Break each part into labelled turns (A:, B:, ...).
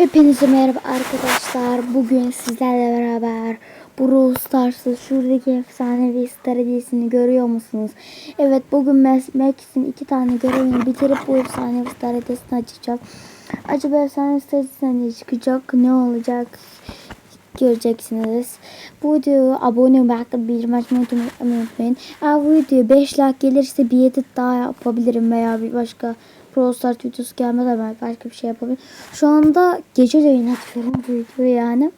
A: Hepinize merhaba arkadaşlar. Bugün sizlerle beraber Brawl Stars'ın şuradaki efsanevi stratejisini görüyor musunuz? Evet bugün Max'in iki tane görevini bitirip bu efsanevi stratejisini açacağız. Acaba efsanevi stratejisine ne çıkacak? Ne olacak? göreceksiniz. Bu videoya abone olmayı bildirmeyi unutmayın. Eğer bu video 5 like gelirse bir edit daha yapabilirim veya bir başka Pro Start videosu gelmeden ben başka bir şey yapabilirim. Şu anda gece de yönetiyorum videoyu yani.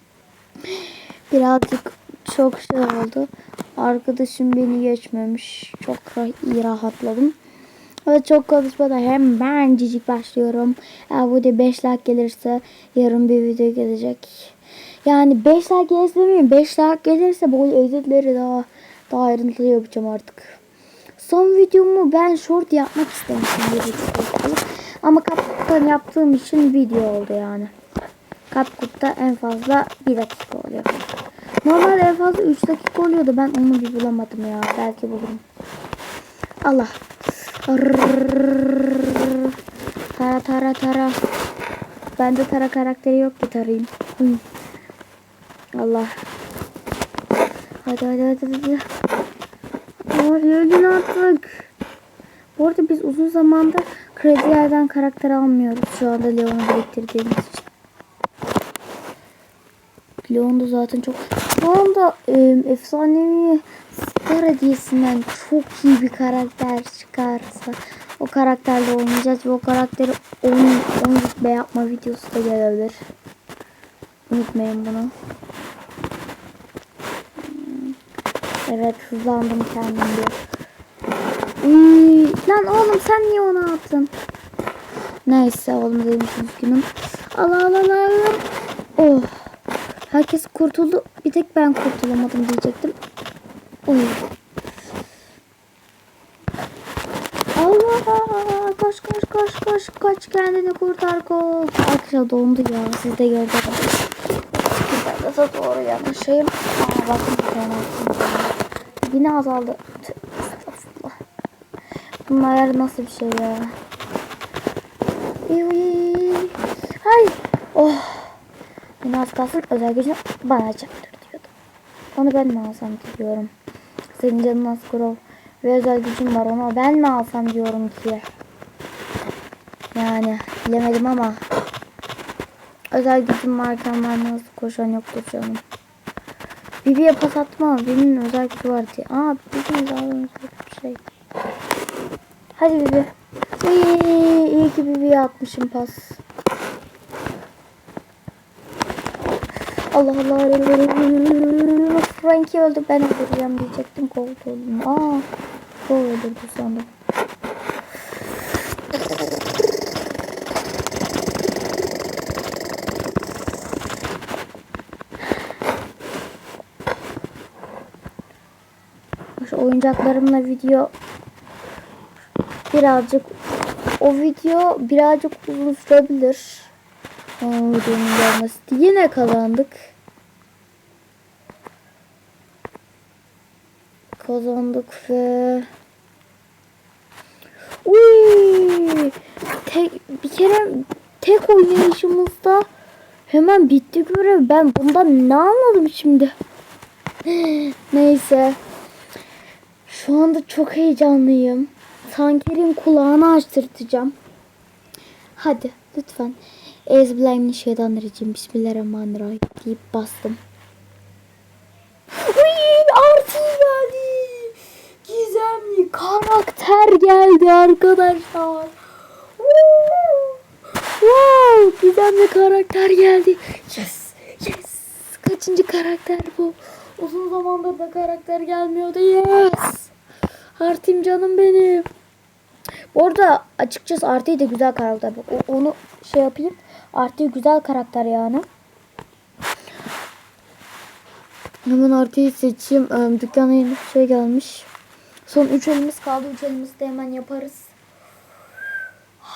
A: Birazcık çok şey oldu. Arkadaşım beni geçmemiş. Çok iyi rahatladım. Ve çok konuşmadan hemen cicik başlıyorum. Eğer bu da 5 like gelirse yarın bir video gelecek. Yani 5 like gelirse demeyeyim. 5 like gelirse böyle özetleri daha daha ayrıntılı yapacağım artık. Son videomu ben short yapmak istemiştim. Ama kapkuttan yaptığım için video oldu yani. Kapkutta en fazla 1 dakika oluyor. Normalde en fazla 3 dakika oluyordu. Ben onu bir bulamadım ya. Belki bulurum. Allah. Arrrr. Tara tara tara. Bende tara karakteri yok ki tarayayım. Allah. Hadi hadi hadi hadi. Ay ölün artık. Bu arada biz uzun zamandır kredilerden karakter almıyoruz. Şu anda Leon'u biriktirdiğimiz için. Leon da zaten çok... Şu anda e, efsanevi Star hediyesinden çok iyi bir karakter çıkarsa o karakterle oynayacağız ve o karakteri 10 10 rütbe yapma videosu da gelebilir. Unutmayın bunu. Hmm. Evet hızlandım kendimce. Uy, lan oğlum sen niye onu attın? Neyse oğlum demiş üzgünüm. Allah Allah Allah Allah. Oh. Herkes kurtuldu. Bir tek ben kurtulamadım diyecektim. Oy. Allah koş koş koş koş kaç kendini kurtar koş. Arkadaşlar dondu ya siz de gördünüz. Ben de doğru yanaşayım. Aa bakın attım. Yine azaldı. Ayarı nasıl bir şey ya? Hay. Oh. Yine az kalsın özel gücünü bana çarptır diyordu. Onu ben mi alsam diyorum. Senin canın az kurov. Ve özel gücüm var onu ben mi alsam diyorum ki. Yani bilemedim ama. Özel gücüm varken ben nasıl koşan yoktur canım. Bibi'ye pas atma. Bibi'nin özel gücü var diye. Aa Bibi'nin daha özel bir şey. Hadi Bibi. İyi, iyi ki Bibi'ye atmışım pas. Allah Allah. Frankie öldü. Ben öldüreceğim diyecektim. Colt öldü. Aa. Colt öldürdü sandım. Oyuncaklarımla video birazcık o video birazcık uzun sürebilir. Videonun gelmesi. Yine kazandık. Kazandık ve Uy! Tek, bir kere tek oynayışımızda hemen bitti görev. Ben bundan ne anladım şimdi? Neyse. Şu anda çok heyecanlıyım. Tanker'in kulağını açtırtacağım. Hadi lütfen. Euzubillahimineşşeytanirracim. Bismillahirrahmanirrahim deyip bastım. Uy, artı geldi. Gizemli karakter geldi arkadaşlar. Wow, gizemli karakter geldi. Yes, yes. Kaçıncı karakter bu? Uzun zamandır da karakter gelmiyordu. Yes. Artim canım benim. Bu arada açıkçası Arti de güzel karakter. O- onu şey yapayım. Arti güzel karakter yani. Hemen Arti'yi seçeyim. Ee, dükkana yeni şey gelmiş. Son 3 elimiz kaldı. 3 elimizi de hemen yaparız.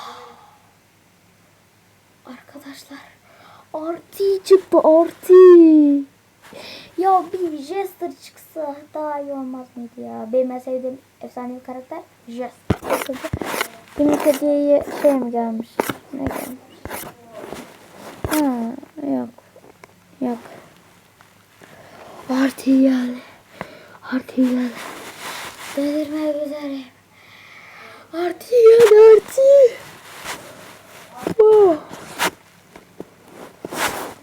A: Arkadaşlar. Arti çıktı Arti. Ya bir Jester çıksa daha iyi olmaz mıydı ya? Benim en sevdiğim efsanevi karakter Jester. Günlük hediyeye şey mi gelmiş? Ne gelmiş? Ha, yok. Yok. Artiyalı. Artiyalı. Delirmeye güzelim. Artiyalı artiyalı. Oh.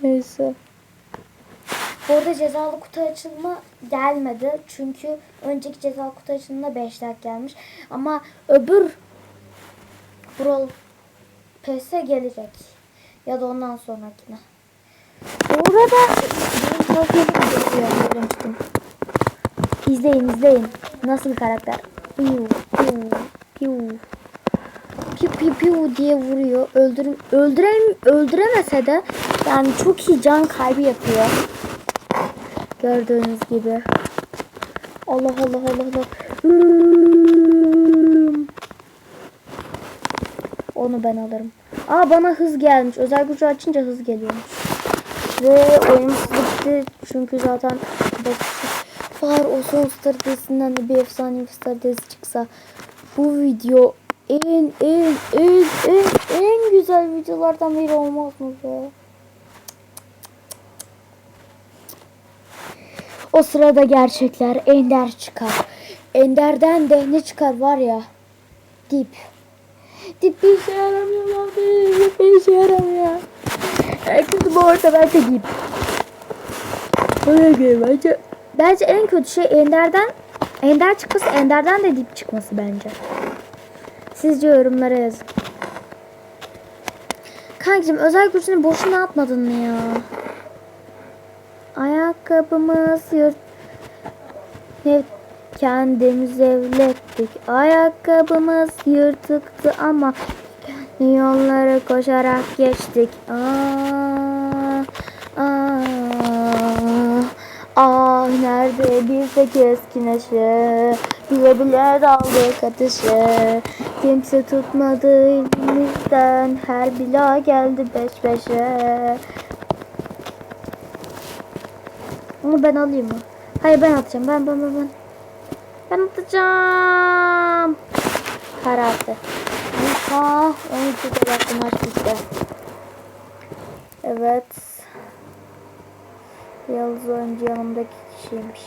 A: Neyse. Bu arada cezalı kutu açılma gelmedi. Çünkü önceki cezalı kutu açılımda 5 like gelmiş. Ama öbür Brawl Pass'e gelecek. Ya da ondan sonrakine. Bu arada benim. İzleyin izleyin. Nasıl karakter? Piu piu piu. Piu piu piu diye vuruyor. Öldür öldürem öldüremese de yani çok iyi can kaybı yapıyor. Gördüğünüz gibi. Allah Allah Allah Allah. Onu ben alırım. Aa bana hız gelmiş. Özel gücü açınca hız geliyormuş. Ve oyunumuz bitti. Çünkü zaten var o son star dizisinden de bir efsane bir star dizisi çıksa bu video en en en en en güzel videolardan biri olmaz mı be? O sırada gerçekler Ender çıkar. Ender'den de ne çıkar var ya? Dip. Dip bir işe yaramıyor lan. Dip bir işe yaramıyor. Herkes bu orta bence dip. Bence. Bence en kötü şey Ender'den Ender çıkması Ender'den de dip çıkması bence. Sizce yorumlara yazın. Kankacığım özel gücünü boşuna atmadın mı ya? Ayakkabımız yırt... Ne kendimiz evlettik. Ayakkabımız yırtıktı ama yolları koşarak geçtik. Aa, aa, ah nerede bir de keskin aşı. Bile bile daldık ateşe. Kimse tutmadı elimizden. Her bila geldi beş beşe. Onu ben alayım mı? Hayır ben atacağım. Ben ben ben ben. Ben atacağım. Karardı. Ha, 12 dakika maç bitti. Evet. Yalnız oyuncu yanımdaki kişiymiş.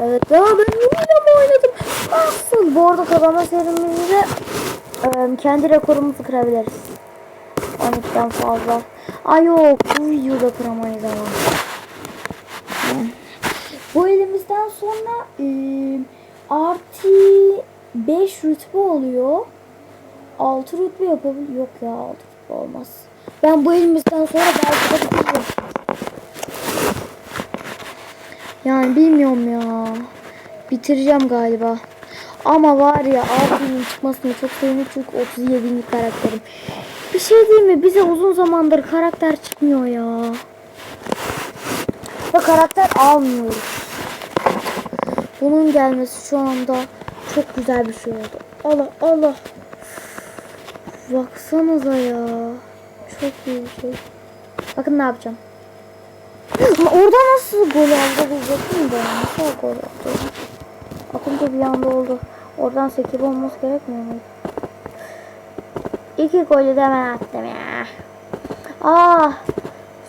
A: Evet ya ben yine mi oynadım? Nasıl? Bu arada kazanma serimizde kendi rekorumuzu kırabiliriz. 12'den fazla. Ay yok bu videoda kıramayız ama. Bu elimizden sonra e, artı 5 rütbe oluyor. 6 rütbe yapabilir. Yok ya 6 rütbe olmaz. Ben bu elimizden sonra belki de bitiririm. Yani bilmiyorum ya. Bitireceğim galiba. Ama var ya abimin çıkmasını çok sevindim çünkü 37. karakterim. Bir şey diyeyim mi? Bize uzun zamandır karakter çıkmıyor ya. Karakter almıyoruz. Bunun gelmesi şu anda çok güzel bir şey oldu. Allah Allah. Baksanıza ya. Çok iyi bir şey. Bakın ne yapacağım. Orada nasıl gol aldı diyecektim de. Nasıl gol attı? Aklımda bir anda oldu. Oradan 8 olması gerekmiyor muydu? İki golü de ben attım ya. Ah.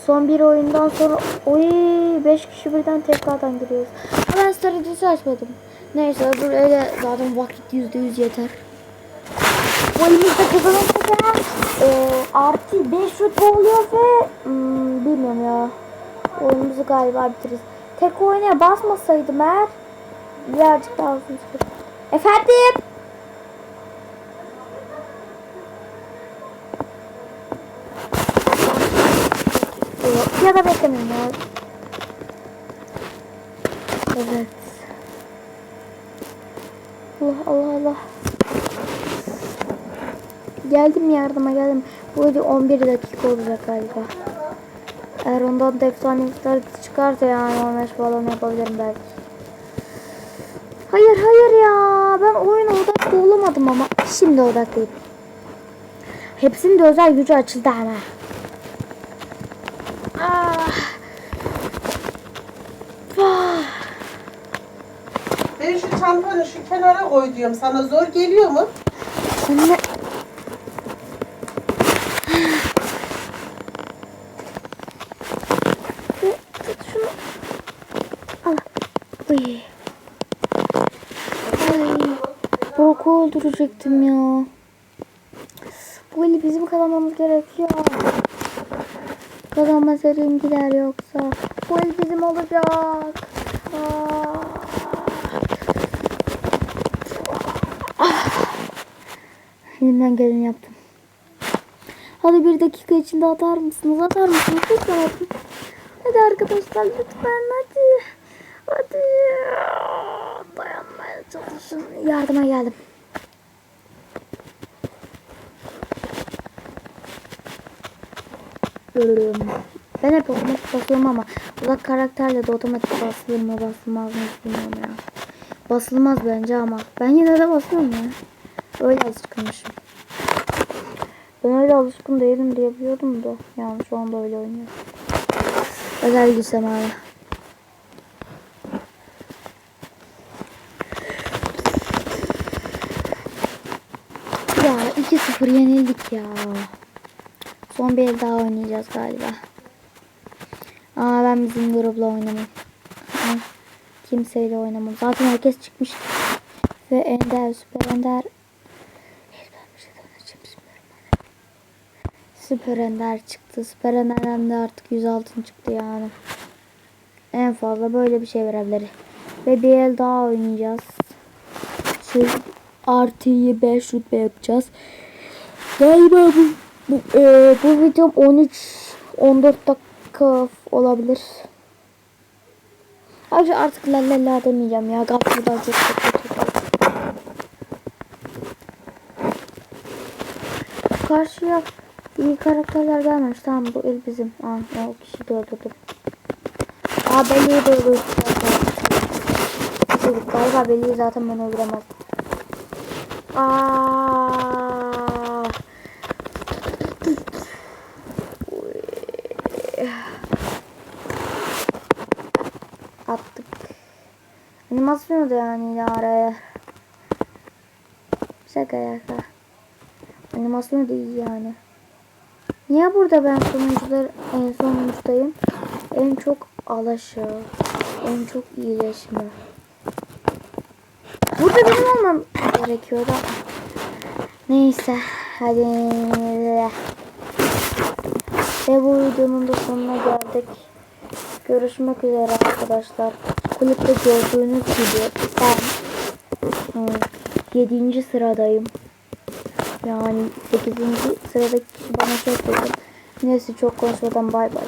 A: Son bir oyundan sonra oy 5 kişi birden tekrardan giriyoruz. Ama Ben stratejisi açmadım. Neyse öbür öyle zaten vakit %100 yeter. Oyunumuzda kazanırsak eğer e, artı 5 rütbe oluyor ve hmm, bilmiyorum ya. Oyunumuzu galiba bitiririz. Tek oynaya basmasaydım eğer birazcık daha uzun sürer. Efendim? Ya da beklemeyin ya. Evet. Allah Allah Allah. Geldim yardıma geldim. Bu video 11 dakika olacak galiba. Eğer ondan da efsane miktar çıkarsa yani 15 falan yapabilirim belki. Hayır hayır ya. Ben oyuna odaklı olamadım ama şimdi odaklıyım. Hepsinin de özel gücü açıldı ama. Ah. Ah.
B: Ver şu çantanı şu kenara koy diyorum. Sana zor geliyor mu?
A: Anne. Tut şunu. Al. Uy. Korku öldürecektim ya. Bu eli bizim kazanmamız gerekiyor. Kazanma serim gider yoksa. Bu el bizim olacak. Aa. Ah. Elimden geleni yaptım. Hadi bir dakika içinde atar mısınız? Atar mısınız? Lütfen atın. Hadi arkadaşlar lütfen hadi. Hadi. Dayanmaya çalışın. Yardıma geldim. Ölüm. Ben hep otomatik basıyorum ama uzak karakterle de otomatik basılır mı basılmaz mı bilmiyorum ya. Basılmaz bence ama ben yine de basıyorum ya. Öyle alışkınmışım. Ben öyle alışkın değilim diye biliyordum da. Yani şu anda öyle oynuyorum. Özel gitsem hala. Ya 2-0 yenildik ya. Son bir el daha oynayacağız galiba. Aa ben bizim grupla oynamam. Kimseyle oynamam. Zaten herkes çıkmış. Ve Ender, Süper Ender. Süper Ender çıktı. Süper Ender'den de artık 100 altın çıktı yani. En fazla böyle bir şey verebilir. Ve bir el daha oynayacağız. Şey, artıyı 5 rütbe yapacağız. Galiba bu bu, e, bu videom 13 14 dakika olabilir. Ayrıca artık la la la demeyeceğim ya. Gafurdan çok çok kötü. Karşıya iyi karakterler gelmemiş. Tamam bu el bizim. Aa, o kişi de öldürdüm. Aa Beli'yi de öldürdüm. Galiba Beli'yi zaten ben öldüremezdim. Aa. Animasyonu da yani araya. Şaka şaka. Animasyonu da iyi yani. Niye burada ben sonuncular en sonuncudayım? En çok alaşı. En çok iyileşme. Burada benim olmam gerekiyor da. Neyse. Hadi. Ve bu videonun da sonuna geldik. Görüşmek üzere arkadaşlar. Kulüpte gördüğünüz gibi ben 7. sıradayım. Yani 8. sıradaki kişi bana şey dedi. Neyse çok konuşmadan bay bay.